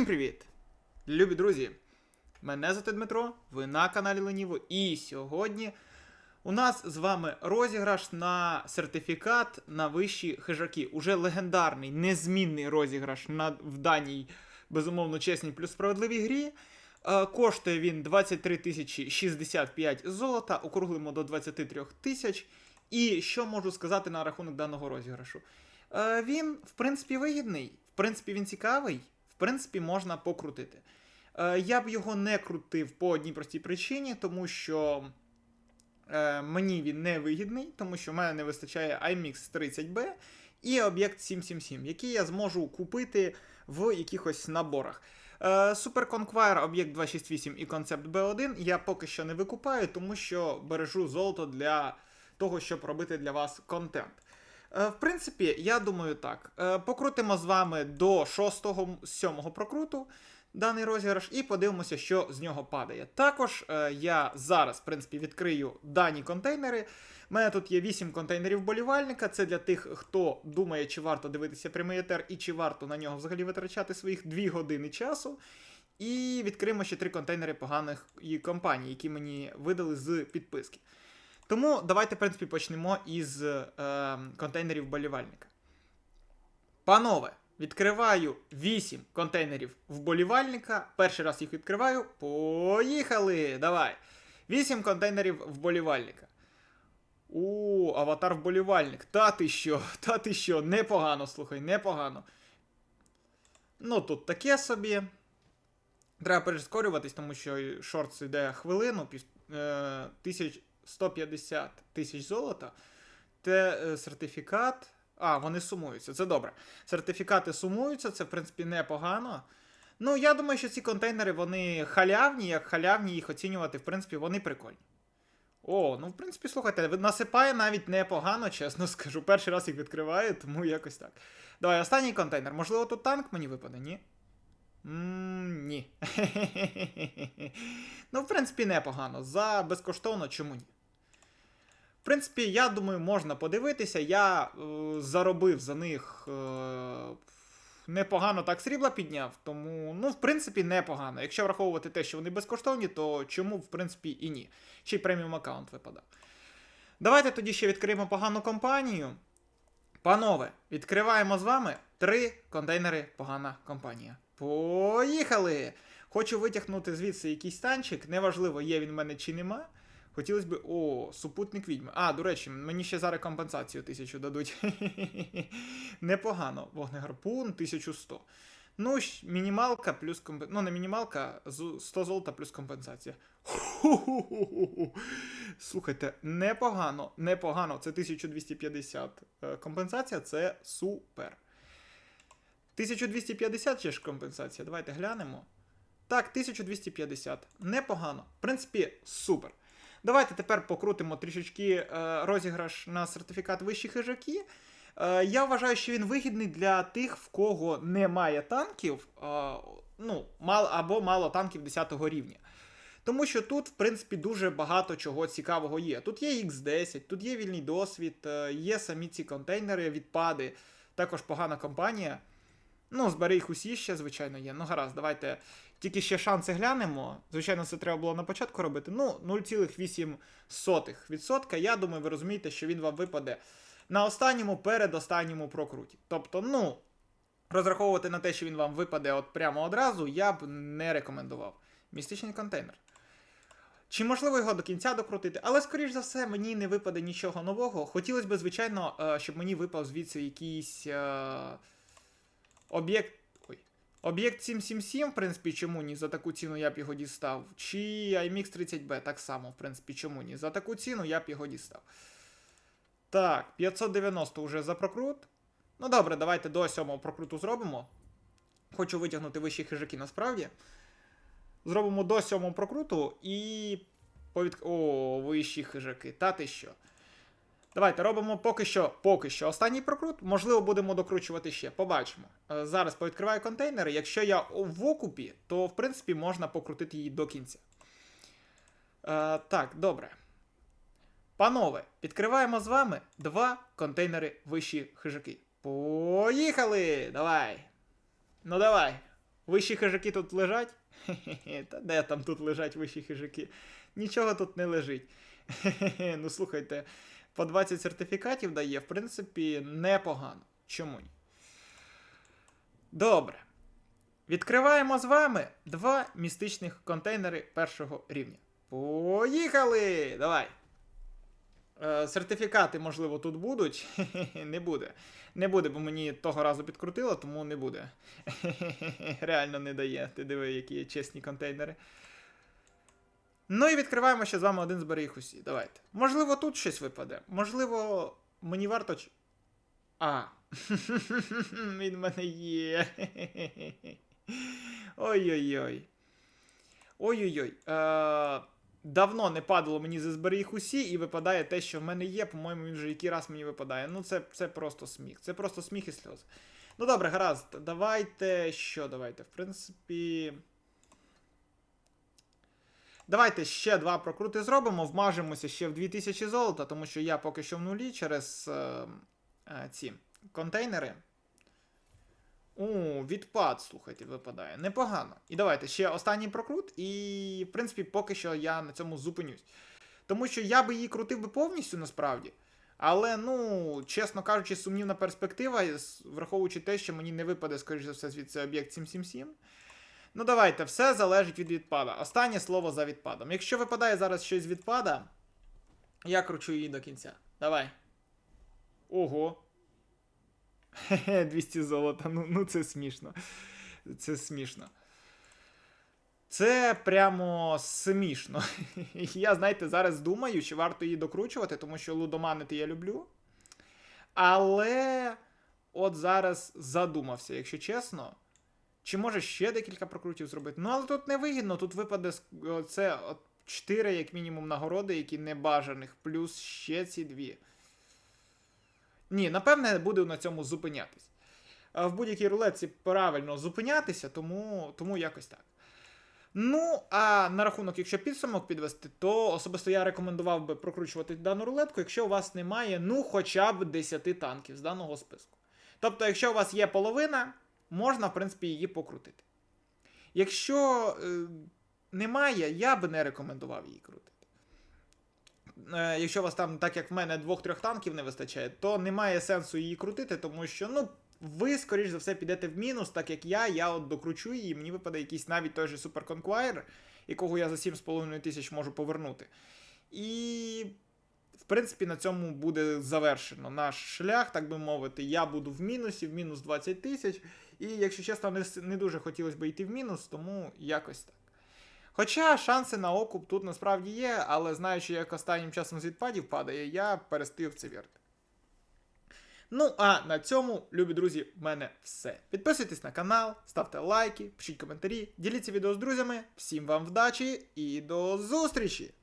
Всім привіт! Любі друзі! Мене звати Дмитро, ви на каналі Леніво, і сьогодні у нас з вами розіграш на сертифікат на вищі хижаки. Уже легендарний, незмінний розіграш на, в даній, безумовно, чесній плюс справедливій грі. Е, коштує він 23 тисячі 65 золота, округлимо до 23 тисяч. І що можу сказати на рахунок даного розіграшу? Е, він, в принципі, вигідний, в принципі, він цікавий, принципі, можна покрутити. Е, я б його не крутив по одній простій причині, тому що е, мені він не вигідний, тому що в мене не вистачає iMix 30B і об'єкт 777, який я зможу купити в якихось наборах. Е, Super Conquer, об'єкт 268 і концепт B1 я поки що не викупаю, тому що бережу золото для того, щоб робити для вас контент. Е, В принципі, я думаю так. Е, Покрутимо з вами до 6-7 прокруту даний розіграш і подивимося, що з нього падає. Також е, я зараз, в принципі, відкрию дані контейнери. У мене тут є 8 контейнерів болівальника. Це для тих, хто думає, чи варто дивитися прямий етер і чи варто на нього взагалі витрачати своїх 2 години часу. І відкриємо ще 3 контейнери поганих компаній, які мені видали з підписки. Тому давайте, в принципі, почнемо із е, контейнерів болівальника. Панове, відкриваю 8 контейнерів вболівальника. Перший раз їх відкриваю. Поїхали! Давай. 8 контейнерів вболівальника. У, аватар вболівальник. Та ти що, та ти що, непогано, слухай, непогано. Ну, тут таке собі. Треба перескорюватись, тому що шорт йде хвилину, пів, е, тисяч, 150 тисяч золота. Те е, сертифікат. А, вони сумуються, це добре. Сертифікати сумуються, це в принципі непогано. Ну, я думаю, що ці контейнери вони халявні, як халявні їх оцінювати, в принципі, вони прикольні. О, ну в принципі, слухайте, насипає навіть непогано, чесно скажу. Перший раз їх відкриваю, тому якось так. Давай, останній контейнер. Можливо, тут танк мені випаде, ні? М, ні. ну, в принципі, непогано. За безкоштовно, чому ні? В принципі, я думаю, можна подивитися. Я е, заробив за них е, непогано так срібла підняв, тому, ну, в принципі, непогано. Якщо враховувати те, що вони безкоштовні, то чому, в принципі, і ні. Ще й преміум аккаунт випадав. Давайте тоді ще відкриємо погану компанію. Панове, відкриваємо з вами три контейнери погана компанія. Поїхали! Хочу витягнути звідси якийсь танчик. Неважливо, є він в мене чи нема. Хотілося б. О, супутник відьми. А, до речі, мені ще зараз компенсацію тисячу дадуть. Непогано. Вогнегарпун 1100. Ну, мінімалка плюс компенсація. Ну, не мінімалка, 100 золота плюс компенсація. Слухайте, непогано, непогано. Це 1250 е, компенсація, це супер. 1250 чи ж компенсація? Давайте глянемо. Так, 1250. Непогано. В принципі, супер. Давайте тепер покрутимо трішечки е, розіграш на сертифікат вищі хижаки. Е, я вважаю, що він вигідний для тих, в кого немає танків, е, ну, мало, або мало танків 10 рівня. Тому що тут, в принципі, дуже багато чого цікавого є. Тут є X10, тут є вільний досвід, є самі ці контейнери, відпади, також погана компанія. Ну, збери їх усі ще, звичайно, є. Ну, гаразд, давайте тільки ще шанси глянемо. Звичайно, це треба було на початку робити. Ну, 0,8%. Я думаю, ви розумієте, що він вам випаде на останньому, передостанньому прокруті. Тобто, ну, розраховувати на те, що він вам випаде от прямо одразу, я б не рекомендував. Містичний контейнер. Чи можливо його до кінця докрутити? Але, скоріш за все, мені не випаде нічого нового. Хотілося б, звичайно, е, щоб мені випав звідси якийсь е, об'єкт. Об'єкт 777, в принципі, чому ні? За таку ціну я б його дістав. Чи iMix 30B, так само, в принципі, чому ні? За таку ціну я б його дістав. Так, 590 вже за прокрут. Ну добре, давайте до сьомого прокруту зробимо. Хочу витягнути вищі хижаки насправді. Зробимо до сьомого прокруту і. Повід... О, вищі хижаки. Та ти що? Давайте робимо поки що поки що останній прокрут. Можливо, будемо докручувати ще. Побачимо. Е, Зараз повідкриваю контейнери. Якщо я в окупі, то в принципі можна покрутити її до кінця. Е, так, добре. Панове, відкриваємо з вами два контейнери вищі хижаки. Поїхали! Давай! Ну давай. Вищі хижаки тут лежать? Хе-хе-хе, та де там тут лежать вищі хижаки? Нічого тут не лежить. Хе-хе-хе, ну слухайте, по 20 сертифікатів дає, в принципі, непогано. Чому ні? Добре. Відкриваємо з вами два містичних контейнери першого рівня. Поїхали! Давай! Е, сертифікати, можливо, тут будуть. Не буде. Не буде, бо мені того разу підкрутило, тому не буде. Реально не дає. Ти диви, які є чесні контейнери. Ну і відкриваємо ще з вами один збери їх усі. Давайте. Можливо, тут щось випаде. Можливо, мені варто. А. Він в мене є. Ой-ой-ой. Ой-ой-ой. Е, давно не падало мені зі збери їх усі, і випадає те, що в мене є. По-моєму, він вже який раз мені випадає. Ну, це, це просто сміх. Це просто сміх і сльози. Ну добре, гаразд. Давайте. Що давайте? В принципі. Давайте ще два прокрути зробимо, вмажемося ще в 2000 золота, тому що я поки що в нулі через е, е, ці контейнери. У, відпад, слухайте, випадає. Непогано. І давайте ще останній прокрут, і, в принципі, поки що я на цьому зупинюсь. Тому що я би її крутив би повністю насправді. Але, ну, чесно кажучи, сумнівна перспектива, враховуючи те, що мені не випаде, скоріш за все, звідси об'єкт 777. Ну, давайте, все залежить від відпада. Останнє слово за відпадом. Якщо випадає зараз щось з відпада, я кручу її до кінця. Давай. Ого. Хе-хе, 200 золота. Ну, ну це смішно. Це смішно. Це прямо смішно. Я, знаєте, зараз думаю, чи варто її докручувати, тому що лудоманити я люблю. Але от зараз задумався, якщо чесно. Чи може ще декілька прокрутів зробити? Ну, але тут не вигідно, тут випаде це от 4, як мінімум, нагороди, які не бажаних, плюс ще ці дві. Ні, напевне, буду на цьому зупинятись. В будь-якій рулетці правильно зупинятися, тому, тому якось так. Ну, а на рахунок, якщо підсумок підвести, то особисто я рекомендував би прокручувати дану рулетку, якщо у вас немає, ну, хоча б 10 танків з даного списку. Тобто, якщо у вас є половина, можна, в принципі, її покрутити. Якщо е, немає, я би не рекомендував її крутити. Е, якщо у вас там, так як в мене, двох-трьох танків не вистачає, то немає сенсу її крутити, тому що, ну, ви, скоріш за все, підете в мінус, так як я, я от докручу її, мені випаде якийсь навіть той же Super Conqueror, якого я за 7,5 тисяч можу повернути. І, в принципі, на цьому буде завершено наш шлях, так би мовити. Я буду в мінусі, в мінус 20 тисяч. І, якщо чесно, не, не дуже хотілося б йти в мінус, тому якось так. Хоча шанси на окуп тут насправді є, але знаючи, як останнім часом з відпадів падає, я перестив в це вірити. Ну, а на цьому, любі друзі, в мене все. Підписуйтесь на канал, ставте лайки, пишіть коментарі, діліться відео з друзями. Всім вам вдачі і до зустрічі!